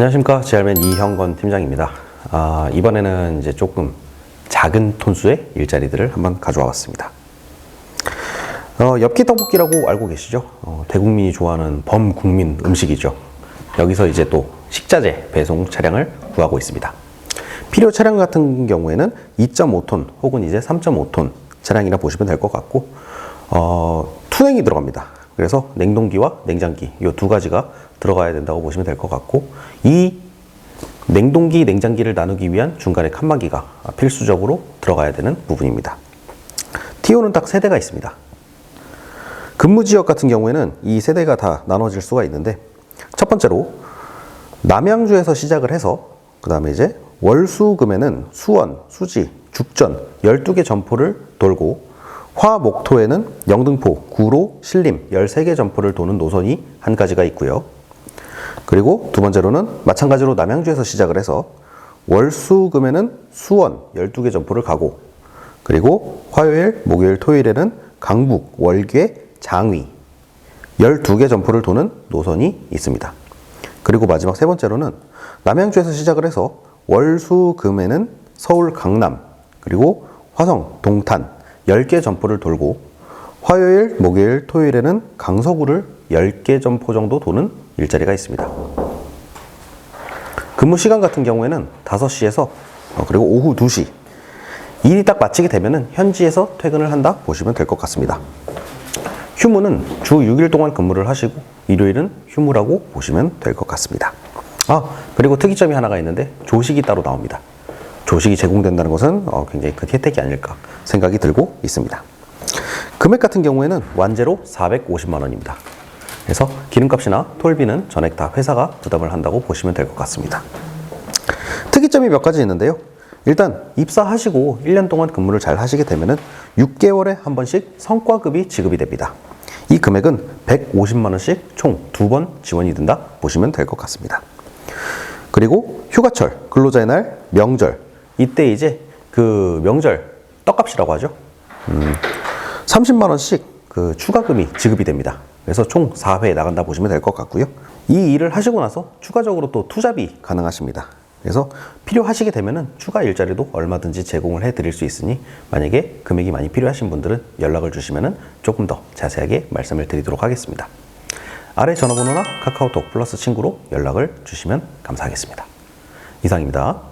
안녕하십니까. 제알맨 이형건 팀장입니다. 아, 이번에는 이제 조금 작은 톤수의 일자리들을 한번 가져와 봤습니다. 어, 엽기 떡볶이라고 알고 계시죠? 어, 대국민이 좋아하는 범국민 음식이죠. 여기서 이제 또 식자재 배송 차량을 구하고 있습니다. 필요 차량 같은 경우에는 2.5톤 혹은 이제 3.5톤 차량이라 보시면 될 것 같고, 어, 투냉이 들어갑니다. 그래서 냉동기와 냉장기 이 두 가지가 들어가야 된다고 보시면 될 것 같고, 이 냉동기, 냉장기를 나누기 위한 중간에 칸막이가 필수적으로 들어가야 되는 부분입니다. TO는 딱 세 대가 있습니다. 근무 지역 같은 경우에는 이 세 대가 다 나눠질 수가 있는데 첫 번째로 남양주에서 시작을 해서 그 다음에 이제 월수금에는 수원, 수지, 죽전 12개 점포를 돌고 화목토에는 영등포, 구로, 신림 13개 점포를 도는 노선이 한 가지가 있고요. 그리고 두 번째로는 마찬가지로 남양주에서 시작을 해서 월수금에는 수원 12개 점포를 가고 그리고 화요일, 목요일, 토요일에는 강북, 월계, 장위 12개 점포를 도는 노선이 있습니다. 그리고 마지막 세 번째로는 남양주에서 시작을 해서 월수금에는 서울 강남 그리고 화성, 동탄 10개 점포를 돌고 화요일, 목요일, 토요일에는 강서구를 10개 점포 정도 도는 일자리가 있습니다. 근무 시간 같은 경우에는 5시에서 어, 그리고 오후 2시 일이 딱 마치게 되면은 현지에서 퇴근을 한다 보시면 될 것 같습니다. 휴무는 주 6일 동안 근무를 하시고 일요일은 휴무라고 보시면 될 것 같습니다. 아, 그리고 특이점이 하나가 있는데 조식이 따로 나옵니다. 조식이 제공된다는 것은 어, 굉장히 큰 혜택이 아닐까 생각이 들고 있습니다. 금액 같은 경우에는 완제로 450만 원입니다. 그래서 기름값이나 톨비는 전액 다 회사가 부담을 한다고 보시면 될 것 같습니다. 특이점이 몇 가지 있는데요. 일단 입사하시고 1년 동안 근무를 잘 하시게 되면은 6개월에 한 번씩 성과급이 지급이 됩니다. 이 금액은 150만 원씩 총 두 번 지원이 된다 보시면 될 것 같습니다. 그리고 휴가철, 근로자의 날, 명절 이때 이제 그 명절 떡값이라고 하죠. 음, 30만 원씩 그 추가금이 지급이 됩니다. 그래서 총 4회 나간다 보시면 될 것 같고요. 이 일을 하시고 나서 추가적으로 또 투잡이 가능하십니다. 그래서 필요하시게 되면은 추가 일자리도 얼마든지 제공을 해 드릴 수 있으니 만약에 금액이 많이 필요하신 분들은 연락을 주시면은 조금 더 자세하게 말씀을 드리도록 하겠습니다. 아래 전화번호나 카카오톡 플러스 친구로 연락을 주시면 감사하겠습니다. 이상입니다.